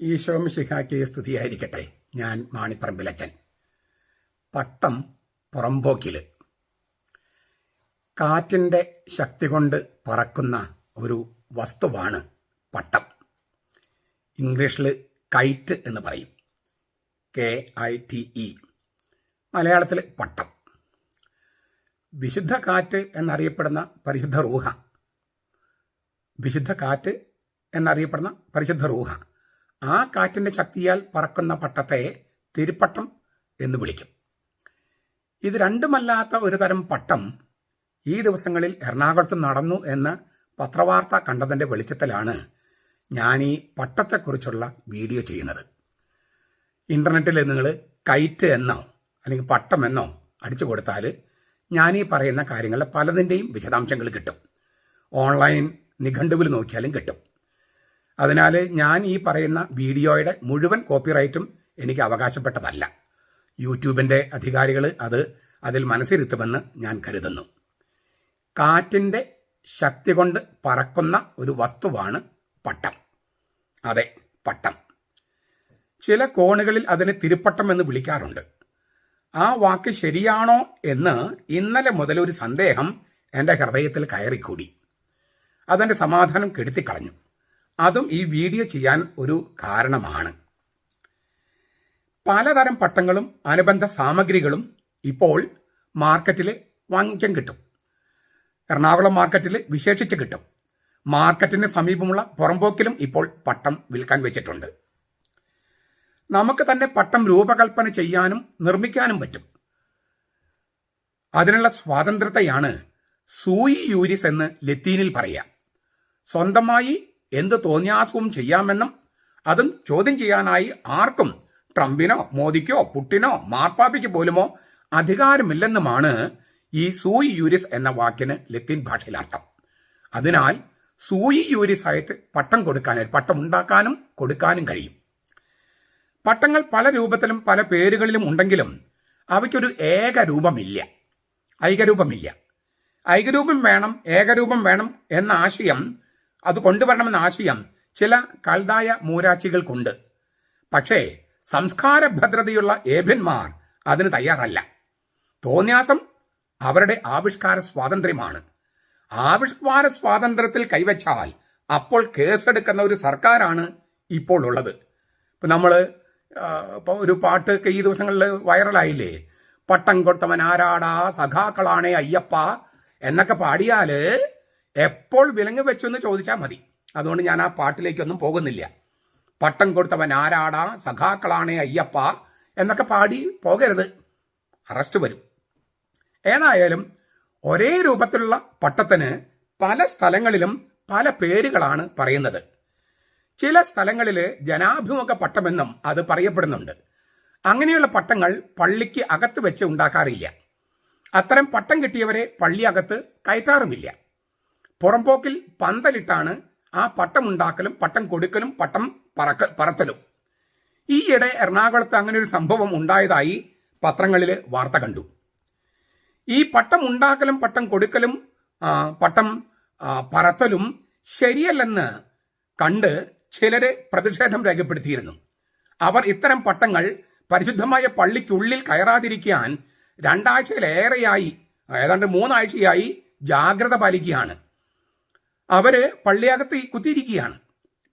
ഈശോമിശിഹാക്കി സ്തുതിയായിരിക്കട്ടെ. ഞാൻ മാണിപ്പറമ്പിലച്ചൻ പട്ടം പുറമ്പോക്കിൽ. കാറ്റിന്റെ ശക്തി കൊണ്ട് പറക്കുന്ന ഒരു വസ്തുവാണ് പട്ടം. ഇംഗ്ലീഷിൽ കൈറ്റ് എന്ന് പറയും. K I T E. മലയാളത്തിൽ പട്ടം. വിശുദ്ധ കാറ്റ് എന്നറിയപ്പെടുന്ന പരിശുദ്ധ റൂഹ. വിശുദ്ധ കാറ്റ് എന്നറിയപ്പെടുന്ന പരിശുദ്ധ റൂഹ. ആ കാറ്റിന്റെ ശക്തിയാൽ പറക്കുന്ന പട്ടത്തെ തിരുപ്പട്ടം എന്ന് വിളിക്കും. ഇത് രണ്ടുമല്ലാത്ത ഒരു തരം പട്ടം ഈ ദിവസങ്ങളിൽ എറണാകുളത്ത് നടന്നു എന്ന് പത്രവാർത്ത കണ്ടതിന്റെ വെളിച്ചത്തിലാണ് ഞാൻ ഈ പട്ടത്തെക്കുറിച്ചുള്ള വീഡിയോ ചെയ്യുന്നത്. ഇന്റർനെറ്റിൽ നിങ്ങൾ കൈറ്റ് എന്നോ അല്ലെങ്കിൽ പട്ടം എന്നോ അടിച്ചു കൊടുത്താൽ ഞാൻ ഈ പറയുന്ന കാര്യങ്ങളുടെ പലതിന്റെയും വിശദാംശങ്ങൾ കിട്ടും. ഓൺലൈൻ നിഘണ്ടുവിൽ നോക്കിയാലും കിട്ടും. അതിനാൽ ഞാൻ ഈ പറയുന്ന വീഡിയോയുടെ മുഴുവൻ കോപ്പിറൈറ്റും എനിക്ക് അവകാശപ്പെട്ടതല്ല. യൂട്യൂബിന്റെ അധികാരികൾ അത് അതിൽ മനസ്സിരുത്തുമെന്ന് ഞാൻ കരുതുന്നു. കാറ്റിന്റെ ശക്തി കൊണ്ട് പറക്കുന്ന ഒരു വസ്തുവാണ് പട്ടം. അതെ പട്ടം. ചില കോണുകളിൽ അതിനെ തിരുപ്പട്ടം എന്ന് വിളിക്കാറുണ്ട്. ആ വാക്ക് ശരിയാണോ എന്ന് ഇന്നലെ മുതൽ ഒരു സന്ദേഹം എന്റെ ഹൃദയത്തിൽ കയറിക്കൂടി. അതെന്റെ സമാധാനം കെടുത്തിക്കളഞ്ഞു. അതും ഈ വീഡിയോ ചെയ്യാൻ ഒരു കാരണമാണ്. പലതരം പട്ടങ്ങളും അനുബന്ധ സാമഗ്രികളും ഇപ്പോൾ മാർക്കറ്റിൽ വാങ്ങിക്കാൻ കിട്ടും. എറണാകുളം മാർക്കറ്റിൽ വിശേഷിച്ച് കിട്ടും. മാർക്കറ്റിന് സമീപമുള്ള പുറമ്പോക്കിലും ഇപ്പോൾ പട്ടം വിൽക്കാൻ വെച്ചിട്ടുണ്ട്. നമുക്ക് തന്നെ പട്ടം രൂപകൽപ്പന ചെയ്യാനും നിർമ്മിക്കാനും പറ്റും. അതിനുള്ള സ്വാതന്ത്ര്യത്തെയാണ് സൂയി യൂരിസ് എന്ന് ലത്തീനിൽ പറയാം. സ്വന്തമായി എന്ത് തോന്നിയാസവും ചെയ്യാമെന്നും അതും ചോദ്യം ചെയ്യാനായി ആർക്കും ട്രംപിനോ മോദിക്കോ പുട്ടിനോ മാർപ്പാപ്പിക്ക് പോലുമോ അധികാരമില്ലെന്നുമാണ് ഈ സൂയി യൂരിസ് എന്ന വാക്കിന് ലത്തീൻ ഭാഷയിൽ അർത്ഥം അതിനാൽ സൂയി യൂരിസ് ആയിട്ട് പട്ടം കൊടുക്കാനായി പട്ടം ഉണ്ടാക്കാനും കൊടുക്കാനും കഴിയും. പട്ടങ്ങൾ പല രൂപത്തിലും പല പേരുകളിലും ഉണ്ടെങ്കിലും അവയ്ക്കൊരു ഏകരൂപമില്ല. ഐകരൂപമില്ല. ഐകരൂപം വേണം ഏകരൂപം വേണം എന്ന ആശയം അത് കൊണ്ടുവരണമെന്ന ആശയം ചില കൽതായ മൂരാച്ചികൾക്കുണ്ട്. പക്ഷേ സംസ്കാര ഭദ്രതയുള്ള ഏഭ്യന്മാർ അതിന് തയ്യാറല്ല. തോന്യാസം അവരുടെ ആവിഷ്കാര സ്വാതന്ത്ര്യമാണ്. ആവിഷ്കാര സ്വാതന്ത്ര്യത്തിൽ കൈവച്ചാൽ അപ്പോൾ കേസെടുക്കുന്ന ഒരു സർക്കാരാണ് ഇപ്പോൾ ഉള്ളത്. ഇപ്പൊ നമ്മൾ ഇപ്പൊ ഒരു പാട്ട് ഈ ദിവസങ്ങളിൽ വൈറലായില്ലേ? പട്ടം കൊടുത്തവൻ ആരാടാ? സഖാക്കളാണേ അയ്യപ്പ എന്നൊക്കെ പാടിയാൽ എപ്പോൾ വിലങ്ങ് വെച്ചു എന്ന് ചോദിച്ചാൽ മതി. അതുകൊണ്ട് ഞാൻ ആ പാട്ടിലേക്കൊന്നും പോകുന്നില്ല. പട്ടം കൊടുത്തവൻ ആരാടാ? സഖാക്കളാണേ അയ്യപ്പ എന്നൊക്കെ പാടി പോകരുത്. അറസ്റ്റ് വരും. ഏതായാലും ഒരേ രൂപത്തിലുള്ള പട്ടത്തിന് പല സ്ഥലങ്ങളിലും പല പേരുകളാണ് പറയുന്നത്. ചില സ്ഥലങ്ങളിൽ ജനാഭിമുഖ പട്ടമെന്നും അത് പറയപ്പെടുന്നുണ്ട്. അങ്ങനെയുള്ള പട്ടങ്ങൾ പള്ളിക്ക് അകത്ത് വെച്ച് ഉണ്ടാക്കാറില്ല. അത്തരം പട്ടം കിട്ടിയവരെ പള്ളി അകത്ത് കയറ്റാറുമില്ല. പുറംപോക്കിൽ പന്തലിട്ടാണ് ആ പട്ടം ഉണ്ടാക്കലും പട്ടം കൊടുക്കലും പട്ടം പറക്ക പറത്തലും. ഈയിടെ എറണാകുളത്ത് അങ്ങനെ ഒരു സംഭവം ഉണ്ടായതായി പത്രങ്ങളിൽ വാർത്ത കണ്ടു. ഈ പട്ടം ഉണ്ടാക്കലും പട്ടം കൊടുക്കലും പട്ടം പറത്തലും ശരിയല്ലെന്ന് കണ്ട് ചിലര് പ്രതിഷേധം രേഖപ്പെടുത്തിയിരുന്നു. അവർ ഇത്തരം പട്ടങ്ങൾ പരിശുദ്ധമായ പള്ളിക്കുള്ളിൽ കയറാതിരിക്കാൻ രണ്ടാഴ്ചയിലേറെയായി ഏതാണ്ട് മൂന്നാഴ്ചയായി ജാഗ്രത പാലിക്കുകയാണ്. അവർ പള്ളിയകത്ത് കുത്തിയിരിക്കുകയാണ്.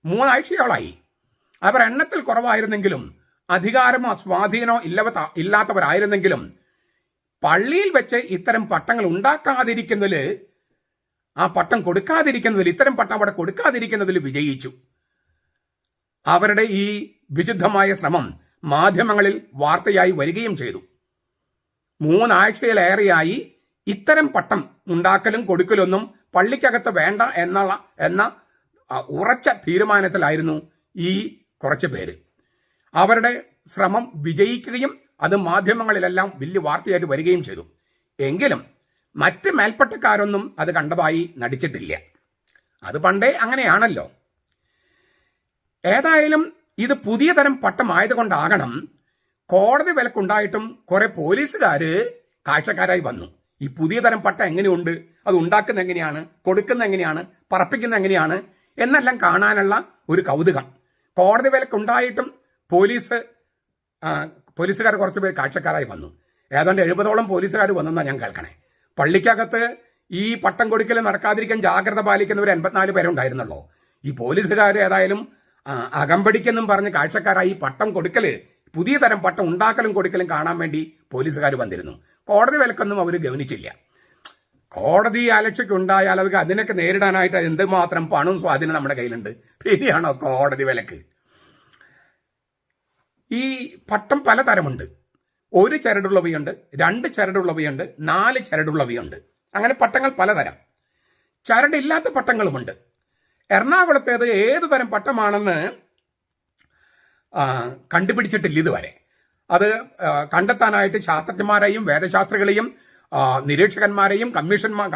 മൂന്നാഴ്ചയോളായി. അവർ എണ്ണത്തിൽ കുറവായിരുന്നെങ്കിലും അധികാരമോ സ്വാധീനമോ ഇല്ലവ ഇല്ലാത്തവരായിരുന്നെങ്കിലും പള്ളിയിൽ വെച്ച് ഇത്തരം പട്ടങ്ങൾ ഉണ്ടാക്കാതിരിക്കുന്നതിൽ ആ പട്ടം കൊടുക്കാതിരിക്കുന്നതിൽ ഇത്തരം പട്ടം അവിടെ കൊടുക്കാതിരിക്കുന്നതിൽ വിജയിച്ചു. അവരുടെ ഈ വിശുദ്ധമായ ശ്രമം മാധ്യമങ്ങളിൽ വാർത്തയായി വരികയും ചെയ്തു. മൂന്നാഴ്ചയിലേറെയായി ഇത്തരം പട്ടം ഉണ്ടാക്കലും കൊടുക്കലൊന്നും പള്ളിക്കകത്ത് വേണ്ട എന്നുള്ള എന്ന ഉറച്ച തീരുമാനത്തിലായിരുന്നു ഈ കുറച്ച് പേര്. അവരുടെ ശ്രമം വിജയിക്കുകയും അത് മാധ്യമങ്ങളിലെല്ലാം വലിയ വാർത്തയായിട്ട് വരികയും ചെയ്തു. എങ്കിലും മറ്റ് മേൽപ്പട്ടക്കാരൊന്നും അത് കണ്ടതായി നടിച്ചിട്ടില്ല. അത് പണ്ടേ അങ്ങനെയാണല്ലോ. ഏതായാലും ഇത് പുതിയ തരം പട്ടമായതുകൊണ്ടാകണം കോടതി വിലക്കുണ്ടായിട്ടും കുറെ പോലീസുകാര് കാഴ്ചക്കാരായി വന്നു. ഈ പുതിയ തരം പട്ട എങ്ങനെയുണ്ട്? അത് ഉണ്ടാക്കുന്ന എങ്ങനെയാണ്? കൊടുക്കുന്ന എങ്ങനെയാണ്? പറപ്പിക്കുന്ന എങ്ങനെയാണ്? എന്നെല്ലാം കാണാനുള്ള ഒരു കൗതുകം. കോടതി വിലക്കുണ്ടായിട്ടും പോലീസ് പോലീസുകാർ കുറച്ച് പേര് കാഴ്ചക്കാരായി വന്നു. ഏതാണ്ട് എഴുപതോളം പോലീസുകാർ വന്നെന്നാണ് ഞാൻ കേൾക്കണേ. പള്ളിക്കകത്ത് ഈ പട്ടം കൊടുക്കൽ നടക്കാതിരിക്കാൻ ജാഗ്രത പാലിക്കുന്നവർ എൺപത്തിനാല് പേരുണ്ടായിരുന്നല്ലോ. ഈ പോലീസുകാർ ഏതായാലും അകമ്പടിക്കെന്നും പറഞ്ഞ് കാഴ്ചക്കാരായി പട്ടം കൊടുക്കൽ പുതിയ തരം പട്ടം ഉണ്ടാക്കലും കൊടുക്കലും കാണാൻ വേണ്ടി പോലീസുകാർ വന്നിരുന്നു. കോടതി വിലക്കൊന്നും അവർ ഗവനിച്ചില്ല കോടതി അലക്ഷ്യക്ക് ഉണ്ടായാൽ അത് അതിനൊക്കെ നേരിടാനായിട്ട് എന്തുമാത്രം പണവും സ്വാധീനം നമ്മുടെ കയ്യിലുണ്ട്. പിന്നെയാണോ കോടതി വിലക്ക്? ഈ പട്ടം പലതരമുണ്ട്. ഒരു ചരടുള്ളവയുണ്ട് രണ്ട് ചരടുള്ളവയുണ്ട് നാല് ചരടുള്ളവയുണ്ട്. അങ്ങനെ പട്ടങ്ങൾ പലതരം. ചരടില്ലാത്ത പട്ടങ്ങളുമുണ്ട്. എറണാകുളത്തേത് ഏതു തരം പട്ടമാണെന്ന് കണ്ടുപിടിച്ചിട്ടില്ല ഇതുവരെ. അത് കണ്ടെത്താനായിട്ട് ശാസ്ത്രജ്ഞന്മാരെയും വേദശാസ്ത്രികളെയും നിരീക്ഷകന്മാരെയും കമ്മീഷന്മാർ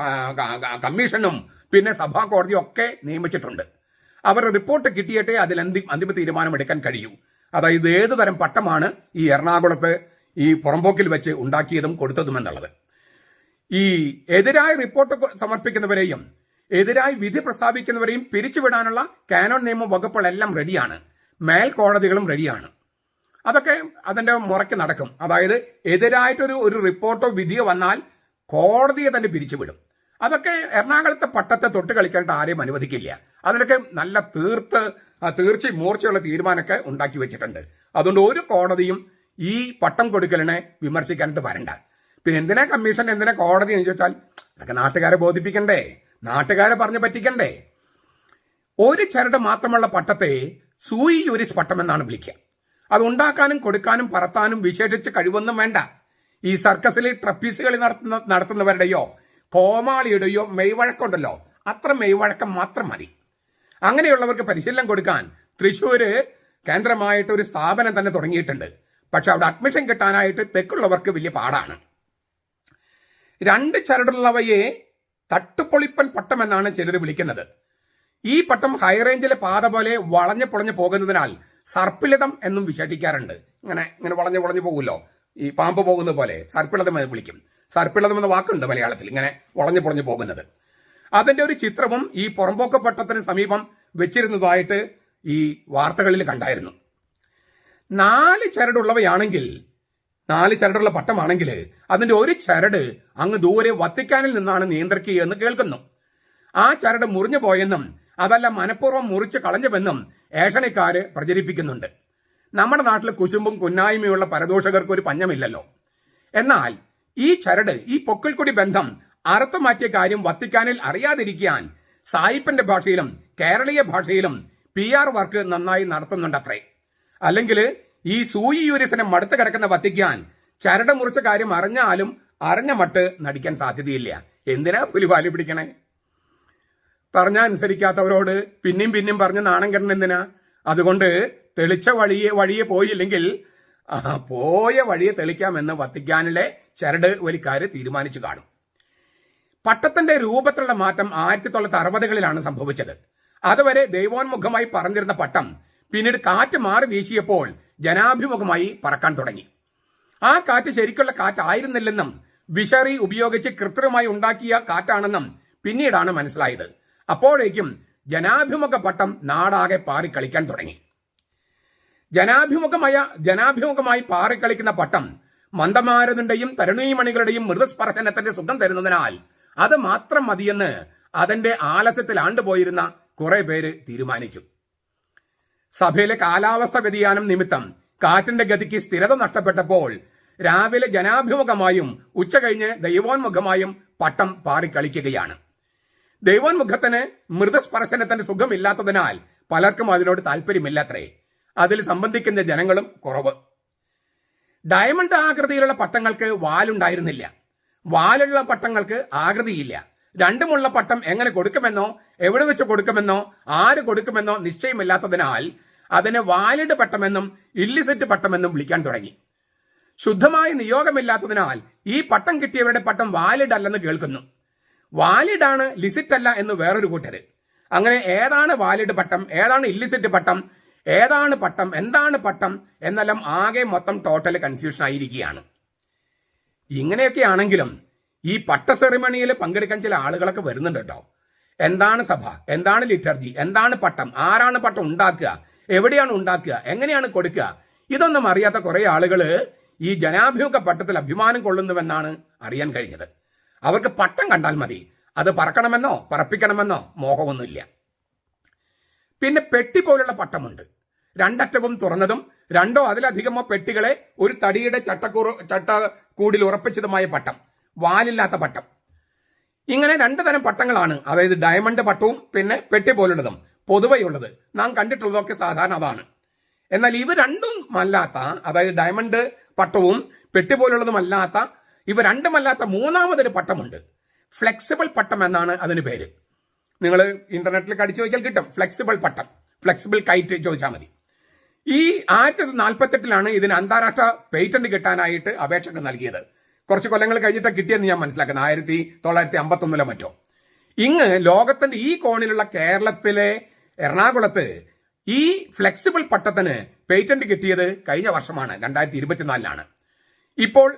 കമ്മീഷനും പിന്നെ സഭാ കോടതിയും ഒക്കെ നിയമിച്ചിട്ടുണ്ട്. അവർ റിപ്പോർട്ട് കിട്ടിയിട്ടേ അതിൽ അന്തി അന്തിമ തീരുമാനം എടുക്കാൻ കഴിയൂ. അതായത് ഏത് തരം പട്ടമാണ് ഈ എറണാകുളത്ത് ഈ പുറമ്പോക്കിൽ വെച്ച് ഉണ്ടാക്കിയതും കൊടുത്തതും എന്നുള്ളത്. ഈ എതിരായ റിപ്പോർട്ട് സമർപ്പിക്കുന്നവരെയും എതിരായി വിധി പ്രസ്താവിക്കുന്നവരെയും പിരിച്ചുവിടാനുള്ള കാനോൺ നിയമ വകുപ്പുകളെല്ലാം റെഡിയാണ് മേൽക്കോടതികളും റെഡിയാണ് അതൊക്കെ അതിന്റെ മുറയ്ക്ക് നടക്കും. അതായത് എതിരായിട്ടൊരു ഒരു റിപ്പോർട്ടോ വിധിയോ വന്നാൽ കോടതിയെ തന്നെ പിരിച്ചുവിടും. അതൊക്കെ എറണാകുളത്തെ പട്ടത്തെ തൊട്ട് കളിക്കാനായിട്ട് ആരെയും അനുവദിക്കില്ല. അതിനൊക്കെ നല്ല തീർത്ത് തീർച്ചയും മൂർച്ചയുള്ള തീരുമാനമൊക്കെ ഉണ്ടാക്കി വെച്ചിട്ടുണ്ട്. അതുകൊണ്ട് ഒരു കോടതിയും ഈ പട്ടം കൊടുക്കലിനെ വിമർശിക്കാനായിട്ട് വരണ്ട. പിന്നെ എന്തിനാ കമ്മീഷൻ എന്തിനാ കോടതി എന്ന് ചോദിച്ചാൽ അതൊക്കെ നാട്ടുകാരെ ബോധിപ്പിക്കണ്ടേ? നാട്ടുകാരെ പറഞ്ഞ് പറ്റിക്കണ്ടേ? ഒരു ചരട് മാത്രമുള്ള പട്ടത്തെ സൂയി യൂരിസ് പട്ടം എന്നാണ് വിളിക്കുക. അത് ഉണ്ടാക്കാനും കൊടുക്കാനും പറത്താനും വിശേഷിച്ച് കഴിവൊന്നും വേണ്ട. ഈ സർക്കസിൽ ട്രപ്പീസ് കളി നടത്തുന്ന നടത്തുന്നവരുടെയോ കോമാളിയുടെയോ മെയ്വഴക്കുണ്ടല്ലോ. അത്ര മെയ്വഴക്കം മാത്രം മതി. അങ്ങനെയുള്ളവർക്ക് പരിശീലനം കൊടുക്കാൻ തൃശ്ശൂര് കേന്ദ്രമായിട്ട് ഒരു സ്ഥാപനം തന്നെ തുടങ്ങിയിട്ടുണ്ട്. പക്ഷെ അവിടെ അഡ്മിഷൻ കിട്ടാനായിട്ട് തെക്കുള്ളവർക്ക് വലിയ പാടാണ്. രണ്ട് ചരടുള്ളവയെ തട്ടുപൊളിപ്പൻ പട്ടം എന്നാണ് ചിലർ വിളിക്കുന്നത്. ഈ പട്ടം ഹൈറേഞ്ചിലെ പാത പോലെ വളഞ്ഞു പൊളഞ്ഞു പോകുന്നതിനാൽ സർപ്പിളിതം എന്നും വിശേഷിക്കാറുണ്ട്. ഇങ്ങനെ ഇങ്ങനെ വളഞ്ഞു വളഞ്ഞു പോകുമല്ലോ? ഈ പാമ്പ് പോകുന്ന പോലെ സർപ്പിളതം എന്ന് വിളിക്കും. സർപ്പിളതം എന്ന വാക്കുണ്ട് മലയാളത്തിൽ ഇങ്ങനെ വളഞ്ഞു പൊളഞ്ഞു പോകുന്നത്. അതിന്റെ ഒരു ചിത്രവും ഈ പുറമ്പോക്ക പട്ടത്തിന് സമീപം വെച്ചിരുന്നതായിട്ട് ഈ വാർത്തകളിൽ കണ്ടായിരുന്നു. നാല് ചരടുള്ളവയാണെങ്കിൽ നാല് ചരടുള്ള പട്ടമാണെങ്കിൽ അതിന്റെ ഒരു ചരട് അങ്ങ് ദൂരെ വത്തിക്കാനിൽ നിന്നാണ് നിയന്ത്രിക്കുക എന്ന് കേൾക്കുന്നു. ആ ചരട് മുറിഞ്ഞു പോയെന്നും അതല്ല മനഃപൂർവം മുറിച്ച് കളഞ്ഞുവെന്നും ഏഷണിക്കാര് പ്രചരിപ്പിക്കുന്നുണ്ട്. നമ്മുടെ നാട്ടിൽ കുശുമ്പും കുന്നായ്മയുള്ള പരദോഷകർക്ക് ഒരു പഞ്ഞമില്ലല്ലോ. എന്നാൽ ഈ ചരട് ഈ പൊക്കിൾക്കുടി ബന്ധം അറുത്തു മാറ്റിയ കാര്യം വത്തിക്കാനിൽ അറിയാതിരിക്കാൻ സായിപ്പന്റെ ഭാഷയിലും കേരളീയ ഭാഷയിലും പി ആർ വർക്ക് നന്നായി നടത്തുന്നുണ്ടത്രേ. അല്ലെങ്കിൽ ഈ സൂയി യൂരിസിനെ മടുത്ത് കിടക്കുന്ന വത്തിക്കാൻ ചരട് മുറിച്ച കാര്യം അറിഞ്ഞാലും അറിഞ്ഞ മട്ട് നടിക്കാൻ സാധ്യതയില്ല. എന്തിനാ പുലിവാലി പിടിക്കണേ? പറഞ്ഞാൽ അനുസരിക്കാത്തവരോട് പിന്നെയും പിന്നെയും പറഞ്ഞ് നാണം കെടണം എന്തിനാ? അതുകൊണ്ട് തെളിച്ച വഴിയെ വഴിയെ പോയില്ലെങ്കിൽ പോയ വഴിയെ തെളിക്കാമെന്ന് വത്തിക്കാനിലെ ചരട് വലിക്കാര് തീരുമാനിച്ചു കാണും. പട്ടത്തിന്റെ രൂപത്തിലുള്ള മാറ്റം ആയിരത്തി തൊള്ളായിരത്തി അറുപതുകളിലാണ് സംഭവിച്ചത്. അതുവരെ ദൈവോന്മുഖമായി പറഞ്ഞിരുന്ന പട്ടം പിന്നീട് കാറ്റ് മാറി വീശിയപ്പോൾ ജനാഭിമുഖമായി പറക്കാൻ തുടങ്ങി. ആ കാറ്റ് ശരിക്കുള്ള കാറ്റായിരുന്നില്ലെന്നും വിഷറി ഉപയോഗിച്ച് കൃത്രിമമായി ഉണ്ടാക്കിയ കാറ്റാണെന്നും പിന്നീടാണ് മനസ്സിലായത്. അപ്പോഴേക്കും ജനാഭിമുഖ പട്ടം നാടാകെ പാറിക്കളിക്കാൻ തുടങ്ങി. ജനാഭിമുഖമായ ജനാഭിമുഖമായി പാറിക്കളിക്കുന്ന പട്ടം മന്ദമാരതിന്റെയും തരുണീമണികളുടെയും മൃതസ്പർശനത്തിന്റെ സുഖം തരുന്നതിനാൽ അത് മാത്രം മതിയെന്ന് അതിന്റെ ആലസ്യത്തിൽ ആണ്ടുപോയിരുന്ന കുറെ പേര് തീരുമാനിച്ചു. സഭയിലെ കാലാവസ്ഥ വ്യതിയാനം നിമിത്തം കാറ്റിന്റെ ഗതിക്ക് സ്ഥിരത നഷ്ടപ്പെട്ടപ്പോൾ രാവിലെ ജനാഭിമുഖമായും ഉച്ചകഴിഞ്ഞ് ദൈവോന്മുഖമായും പട്ടം പാറിക്കളിക്കുകയാണ്. ദൈവോന്മുഖത്തിന് മൃതസ്പർശനത്തിന് സുഖമില്ലാത്തതിനാൽ പലർക്കും അതിനോട് താല്പര്യമില്ലാത്രേ അതിൽ സംബന്ധിക്കുന്ന ജനങ്ങളും കുറവ്. ഡയമണ്ട് ആകൃതിയിലുള്ള പട്ടങ്ങൾക്ക് വാലുണ്ടായിരുന്നില്ല. വാലുള്ള പട്ടങ്ങൾക്ക് ആകൃതിയില്ല. രണ്ടുമുള്ള പട്ടം എങ്ങനെ കൊടുക്കുമെന്നോ എവിടെ വെച്ച് കൊടുക്കുമെന്നോ ആര് കൊടുക്കുമെന്നോ നിശ്ചയമില്ലാത്തതിനാൽ അതിനെ വാലിഡ് പട്ടമെന്നും ഇല്ലിസിറ്റ് പട്ടമെന്നും വിളിക്കാൻ തുടങ്ങി. ശുദ്ധമായ നിയോഗമില്ലാത്തതിനാൽ ഈ പട്ടം കിട്ടിയവരുടെ പട്ടം വാലിഡ് അല്ലെന്ന് കേൾക്കുന്നു. വാലിഡ് ആണ് ലിസിറ്റ് അല്ല എന്ന് വേറൊരു കൂട്ടര്. അങ്ങനെ ഏതാണ് വാലിഡ് പട്ടം ഏതാണ് ഇല്ലിസിറ്റ് പട്ടം ഏതാണ് പട്ടം എന്താണ് പട്ടം എന്നെല്ലാം ആകെ മൊത്തം ടോട്ടൽ കൺഫ്യൂഷൻ ആയിരിക്കുകയാണ്. ഇങ്ങനെയൊക്കെ ആണെങ്കിലും ഈ പട്ട സെറിമണിയിൽ പങ്കെടുക്കാൻ ചില ആളുകളൊക്കെ വരുന്നുണ്ട് കേട്ടോ. എന്താണ് സഭ? എന്താണ് ലിറ്റർജി എന്താണ് പട്ടം? ആരാണ് പട്ടം ഉണ്ടാക്കുക? എവിടെയാണ് ഉണ്ടാക്കുക? എങ്ങനെയാണ് കൊടുക്കുക? ഇതൊന്നും അറിയാത്ത കുറെ ആളുകൾ ഈ ജനാഭിമുഖ പട്ടത്തിൽ അഭിമാനം കൊള്ളുന്നുവെന്നാണ് അറിയാൻ കഴിഞ്ഞത്. അവർക്ക് പട്ടം കണ്ടാൽ മതി. അത് പറക്കണമെന്നോ പറപ്പിക്കണമെന്നോ മോഹമൊന്നുമില്ല. പിന്നെ പെട്ടി പോലുള്ള പട്ടമുണ്ട്. രണ്ടറ്റവും തുറന്നതും രണ്ടോ അതിലധികമോ പെട്ടികളെ ഒരു തടിയുടെ ചട്ടക്കൂറ് ചട്ടക്കൂടിൽ ഉറപ്പിച്ചതുമായ പട്ടം. വാലില്ലാത്ത പട്ടം. ഇങ്ങനെ രണ്ട് തരം പട്ടങ്ങളാണ്. അതായത് ഡയമണ്ട് പട്ടവും പിന്നെ പെട്ടി പോലുള്ളതും. പൊതുവെയുള്ളത് നാം കണ്ടിട്ടുള്ളതൊക്കെ സാധാരണ അതാണ്. എന്നാൽ ഇവ രണ്ടും അല്ലാത്ത അതായത് ഡയമണ്ട് പട്ടവും പെട്ടി പോലുള്ളതുമല്ലാത്ത ഇവ രണ്ടുമല്ലാത്ത മൂന്നാമതൊരു പട്ടമുണ്ട്. ഫ്ലെക്സിബിൾ പട്ടം എന്നാണ് അതിന് പേര്. നിങ്ങൾ ഇന്റർനെറ്റിൽ കടിച്ചു ചോദിച്ചാൽ കിട്ടും. ഫ്ലെക്സിബിൾ പട്ടം. ഫ്ലെക്സിബിൾ കൈറ്റ് ചോദിച്ചാൽ മതി. ഈ ആയിരത്തി നാൽപ്പത്തെട്ടിലാണ് ഇതിന് അന്താരാഷ്ട്ര പേറ്റന്റ് കിട്ടാനായിട്ട് അപേക്ഷകൾ നൽകിയത്. കുറച്ച് കൊല്ലങ്ങൾ കഴിഞ്ഞിട്ട് കിട്ടിയെന്ന് ഞാൻ മനസ്സിലാക്കുന്നത്. ആയിരത്തി തൊള്ളായിരത്തി അമ്പത്തൊന്നിലോ മറ്റോ. ഇങ്ങ് ലോകത്തിന്റെ ഈ കോണിലുള്ള കേരളത്തിലെ എറണാകുളത്ത് ഈ ഫ്ലെക്സിബിൾ പട്ടത്തിന് പേറ്റന്റ് കിട്ടിയത് കഴിഞ്ഞ വർഷമാണ് രണ്ടായിരത്തി ഇരുപത്തിനാലിലാണ് ഇപ്പോൾ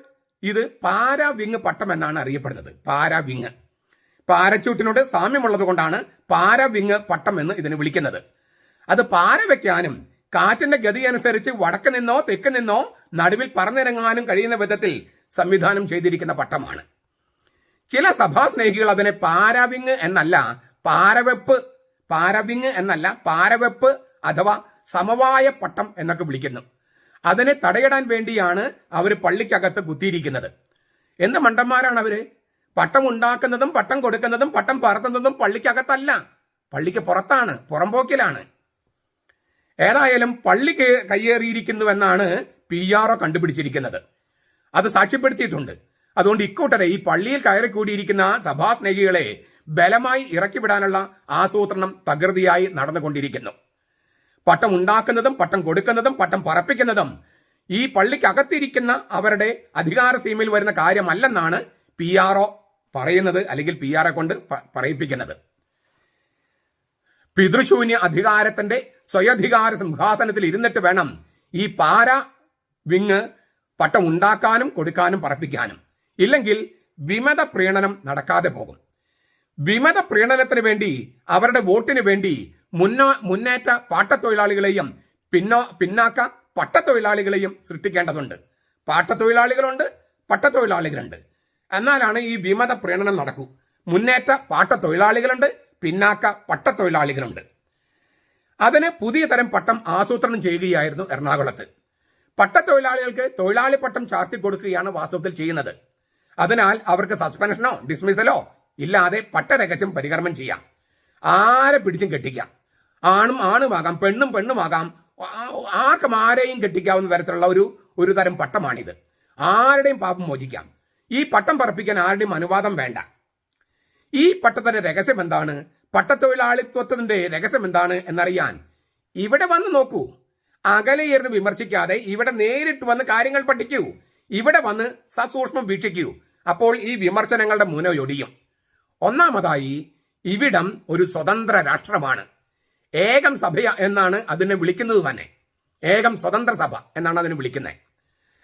ഇത് പാരാവിങ് പട്ടം എന്നാണ് അറിയപ്പെടുന്നത്. പാരാവിങ് പാരച്ചൂട്ടിനോട് സാമ്യമുള്ളത് കൊണ്ടാണ് പാരവിങ് പട്ടം എന്ന് ഇതിനെ വിളിക്കുന്നത്. അത് പാര വയ്ക്കാനും കാറ്റിന്റെ ഗതി അനുസരിച്ച് വടക്ക് നിന്നോ തെക്ക് നിന്നോ നടുവിൽ പറന്നിറങ്ങാനും കഴിയുന്ന വിധത്തിൽ സംവിധാനം ചെയ്തിരിക്കുന്ന പട്ടമാണ്. ചില സഭാ സ്നേഹികൾ അതിനെ പാരവിങ് എന്നല്ല പാരവെപ്പ് പാരവിങ് എന്നല്ല പാരവെപ്പ് അഥവാ സമവായ പട്ടം എന്നൊക്കെ വിളിക്കുന്നു. അതിനെ തടയിടാൻ വേണ്ടിയാണ് അവർ പള്ളിക്കകത്ത് കുത്തിയിരിക്കുന്നത്. എന്ത് മണ്ടന്മാരാണ് അവർ പട്ടം ഉണ്ടാക്കുന്നതും പട്ടം കൊടുക്കുന്നതും പട്ടം പറത്തുന്നതും പള്ളിക്കകത്തല്ല. പള്ളിക്ക് പുറത്താണ് പുറമ്പോക്കിലാണ് ഏതായാലും പള്ളി കയ്യേറിയിരിക്കുന്നുവെന്നാണ് പി ആർ ഒ കണ്ടുപിടിച്ചിരിക്കുന്നത്. അത് സാക്ഷ്യപ്പെടുത്തിയിട്ടുണ്ട്. അതുകൊണ്ട് ഇക്കൂട്ടരെ ഈ പള്ളിയിൽ കയറി കൂടിയിരിക്കുന്ന സഭാസ്നേഹികളെ ബലമായി ഇറക്കിവിടാനുള്ള ആസൂത്രണം തകൃതിയായി നടന്നുകൊണ്ടിരിക്കുന്നു. പട്ടം ഉണ്ടാക്കുന്നതും പട്ടം കൊടുക്കുന്നതും പട്ടം പറപ്പിക്കുന്നതും ഈ പള്ളിക്കകത്തിരിക്കുന്ന അവരുടെ അധികാര സീമയിൽ വരുന്ന കാര്യമല്ലെന്നാണ് പി ആർ ഒ പറയുന്നത് അല്ലെങ്കിൽ പി ആർ കൊണ്ട് പറയിപ്പിക്കുന്നത്. പിതൃശൂന്യ അധികാരത്തിന്റെ സ്വയധികാര സിംഹാസനത്തിൽ ഇരുന്നിട്ട് വേണം ഈ പാര വിങ് പട്ടം ഉണ്ടാക്കാനും കൊടുക്കാനും പറപ്പിക്കാനും. ഇല്ലെങ്കിൽ വിമത പ്രീണനം നടക്കാതെ പോകും. വിമത പ്രീണനത്തിന് വേണ്ടി അവരുടെ വോട്ടിന് വേണ്ടി മുന്നോ മുന്നേറ്റ പാട്ടത്തൊഴിലാളികളെയും പിന്നോ പിന്നാക്ക പട്ടത്തൊഴിലാളികളെയും സൃഷ്ടിക്കേണ്ടതുണ്ട്. പാട്ടത്തൊഴിലാളികളുണ്ട് പട്ടത്തൊഴിലാളികളുണ്ട്. എന്നാലാണ് ഈ വിമത പ്രീണനം നടക്കൂ. മുന്നേറ്റ പാട്ടത്തൊഴിലാളികളുണ്ട് പിന്നാക്ക പട്ടത്തൊഴിലാളികളുണ്ട്. അതിന് പുതിയ തരം പട്ടം ആസൂത്രണം ചെയ്യുകയായിരുന്നു എറണാകുളത്ത്. പട്ടത്തൊഴിലാളികൾക്ക് തൊഴിലാളി പട്ടം ചാർത്തി കൊടുക്കുകയാണ് വാസ്തവത്തിൽ ചെയ്യുന്നത്. അതിനാൽ അവർക്ക് സസ്പെൻഷനോ ഡിസ്മിസലോ ഇല്ലാതെ പട്ടരകച്ചും പരികർമ്മം ചെയ്യാം. ആരെ പിടിച്ചും കെട്ടിക്കാം. ആണും ആണുമാകാം പെണ്ണും പെണ്ണുമാകാം. ആർക്കും ആരെയും കെട്ടിക്കാവുന്ന തരത്തിലുള്ള ഒരു ഒരു തരം പട്ടമാണിത്. ആരുടെയും പാപം മോചിക്കാം. ഈ പട്ടം പറപ്പിക്കാൻ ആരുടെയും അനുവാദം വേണ്ട. ഈ പട്ടത്തിന്റെ രഹസ്യം എന്താണ്? പട്ടത്തൊഴിലാളിത്വത്തിന്റെ രഹസ്യം എന്താണ് എന്നറിയാൻ. ഇവിടെ വന്ന് നോക്കൂ. അകലെ ഇരുന്ന് വിമർശിക്കാതെ ഇവിടെ നേരിട്ട് വന്ന് കാര്യങ്ങൾ പഠിക്കൂ. ഇവിടെ വന്ന് സസൂക്ഷ്മം വീക്ഷിക്കൂ. അപ്പോൾ ഈ വിമർശനങ്ങളുടെ മുനയൊടിയും. ഒന്നാമതായി ഇവിടം ഒരു സ്വതന്ത്ര രാഷ്ട്രമാണ്. ഏകം സഭ എന്നാണ് അതിനെ വിളിക്കുന്നത് തന്നെ. ഏകം സ്വതന്ത്ര സഭ എന്നാണ് അതിനെ വിളിക്കുന്നത്.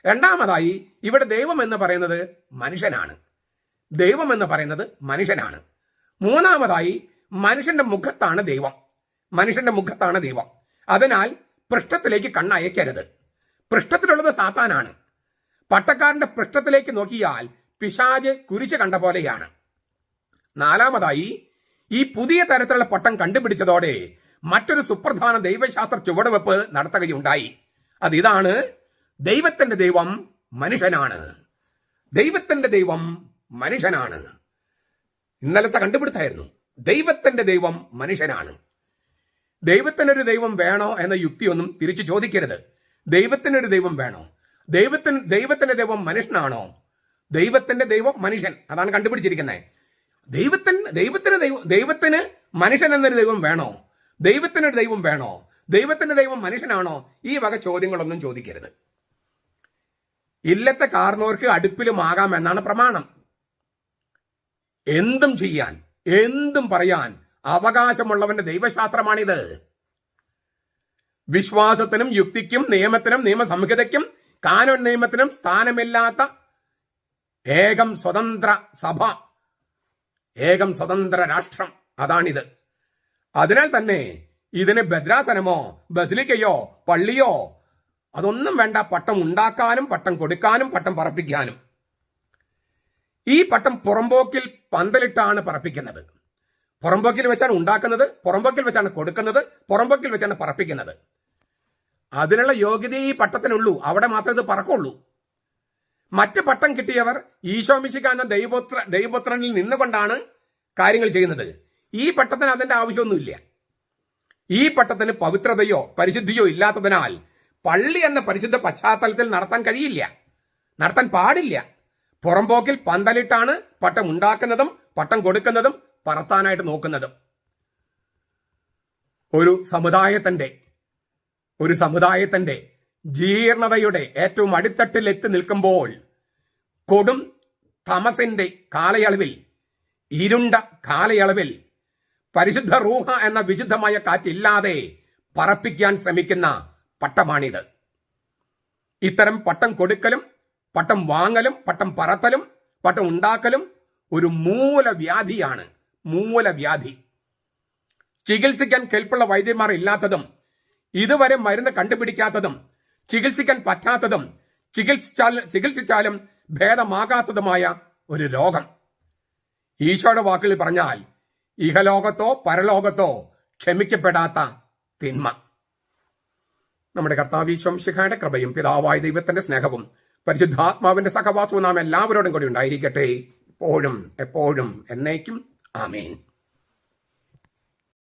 രണ്ടാമതായി ഇവിടെ ദൈവം എന്ന് പറയുന്നത് മനുഷ്യനാണ്. ദൈവം എന്ന് പറയുന്നത് മനുഷ്യനാണ്. മൂന്നാമതായി മനുഷ്യന്റെ മുഖത്താണ് ദൈവം. മനുഷ്യന്റെ മുഖത്താണ് ദൈവം. അതിനാൽ പൃഷ്ഠത്തിലേക്ക് കണ്ണയക്കരുത്. പൃഷ്ഠത്തിലുള്ളത് സാത്താനാണ്. പട്ടക്കാരന്റെ പൃഷ്ഠത്തിലേക്ക് നോക്കിയാൽ പിശാജ് കുരിശ് കണ്ട പോലെയാണ്. നാലാമതായി ഈ പുതിയ തരത്തിലുള്ള പട്ടം കണ്ടുപിടിച്ചതോടെ മറ്റൊരു സുപ്രധാന ദൈവശാസ്ത്ര ചുവടുവെപ്പ് നടത്തുകയുണ്ടായി. അതിതാണ് ദൈവത്തിന്റെ ദൈവം മനുഷ്യനാണ്. ദൈവത്തിന്റെ ദൈവം മനുഷ്യനാണ്. ഇന്നലത്തെ കണ്ടുപിടുത്തായിരുന്നു. ദൈവത്തിന്റെ ദൈവം മനുഷ്യനാണ്. ദൈവത്തിനൊരു ദൈവം വേണോ എന്ന യുക്തിയൊന്നും തിരിച്ചു ചോദിക്കരുത്. ദൈവത്തിനൊരു ദൈവം വേണോ? ദൈവത്തിന് ദൈവത്തിന്റെ ദൈവം മനുഷ്യനാണോ? ദൈവത്തിന്റെ ദൈവം മനുഷ്യൻ. അതാണ് കണ്ടുപിടിച്ചിരിക്കുന്നത്. ദൈവത്തിന് ദൈവത്തിന് ദൈവം ദൈവത്തിന് മനുഷ്യൻ എന്നൊരു ദൈവം വേണോ? ദൈവത്തിനൊരു ദൈവം വേണോ? ദൈവത്തിന്റെ ദൈവം മനുഷ്യനാണോ? ഈ വക ചോദ്യങ്ങളൊന്നും ചോദിക്കരുത്. ഇല്ലത്തെ കാർന്നോർക്ക് അടുപ്പിലുമാകാം എന്നാണ് പ്രമാണം. എന്തും ചെയ്യാൻ എന്തും പറയാൻ അവകാശമുള്ളവന്റെ ദൈവശാസ്ത്രമാണിത്. വിശ്വാസത്തിനും യുക്തിക്കും നിയമത്തിനും നിയമസംഹിതയ്ക്കും കാനോൻ നിയമത്തിനും സ്ഥാനമില്ലാത്ത ഏകം സ്വതന്ത്ര സഭ ഏകം സ്വതന്ത്ര രാഷ്ട്രം അതാണിത്. അതിനാൽ തന്നെ ഇതിന് ഭദ്രാസനമോ ബസിലിക്കയോ പള്ളിയോ അതൊന്നും വേണ്ട. പട്ടം ഉണ്ടാക്കാനും പട്ടം കൊടുക്കാനും പട്ടം പറപ്പിക്കാനും. ഈ പട്ടം പുറമ്പോക്കിൽ പന്തലിട്ടാണ് പറപ്പിക്കുന്നത്. പുറമ്പോക്കിൽ വെച്ചാണ് ഉണ്ടാക്കുന്നത് പുറമ്പോക്കിൽ വെച്ചാണ് കൊടുക്കുന്നത് പുറമ്പോക്കിൽ വെച്ചാണ് പറപ്പിക്കുന്നത്. അതിനുള്ള യോഗ്യത ഈ പട്ടത്തിനുള്ളൂ. അവിടെ മാത്രമേ ഇത് പറക്കുള്ളൂ. മറ്റ് പട്ടം കിട്ടിയവർ ഈശോമിശിക എന്ന ദൈവപുത്ര ദൈവപുത്രനിൽ നിന്നുകൊണ്ടാണ് കാര്യങ്ങൾ ചെയ്യുന്നത്. ഈ പട്ടത്തിന് അതിന്റെ ആവശ്യമൊന്നുമില്ല. ഈ പട്ടത്തിന് പവിത്രതയോ പരിശുദ്ധിയോ ഇല്ലാത്തതിനാൽ പള്ളി എന്ന പരിശുദ്ധ പശ്ചാത്തലത്തിൽ നടത്താൻ കഴിയില്ല. നടത്താൻ പാടില്ല. പുറംപോക്കിൽ പന്തലിട്ടാണ് പട്ടം ഉണ്ടാക്കുന്നതും പട്ടം കൊടുക്കുന്നതും പറത്താനായിട്ട് നോക്കുന്നതും. ഒരു സമുദായത്തിന്റെ ഒരു സമുദായത്തിന്റെ ജീർണതയുടെ ഏറ്റവും അടിത്തട്ടിൽ എത്തി നിൽക്കുമ്പോൾ കൊടും തമസിന്റെ കാലയളവിൽ ഇരുണ്ട കാലയളവിൽ പരിശുദ്ധ റൂഹ എന്ന വിശുദ്ധമായ കാറ്റില്ലാതെ പറപ്പിക്കാൻ ശ്രമിക്കുന്ന പട്ടമാണിത്. ഇത്തരം പട്ടം കൊടുക്കലും പട്ടം വാങ്ങലും പട്ടം പറത്തലും പട്ടം ഉണ്ടാക്കലും ഒരു മൂലവ്യാധിയാണ് മൂലവ്യാധി. ചികിത്സിക്കാൻ കെൽപ്പുള്ള വൈദ്യന്മാർ ഇല്ലാത്തതും ഇതുവരെ മരുന്ന് കണ്ടുപിടിക്കാത്തതും ചികിത്സിക്കാൻ പറ്റാത്തതും ചികിത്സിച്ചാൽ ചികിത്സിച്ചാലും ഭേദമാകാത്തതുമായ ഒരു രോഗം. ഈശോയുടെ വാക്കുകളിൽ പറഞ്ഞാൽ ഇഹലോകത്തോ പരലോകത്തോ ക്ഷമിക്കപ്പെടാത്ത തിന്മ. നമ്മുടെ കർത്താവീശ്വംശിഖയുടെ കൃപയും പിതാവായ ദൈവത്തിന്റെ സ്നേഹവും പരിശുദ്ധാത്മാവിന്റെ സഹവാസവും നാം എല്ലാവരോടും കൂടി ഉണ്ടായിരിക്കട്ടെ. എപ്പോഴും എപ്പോഴും എന്നേക്കും. ആമേൻ.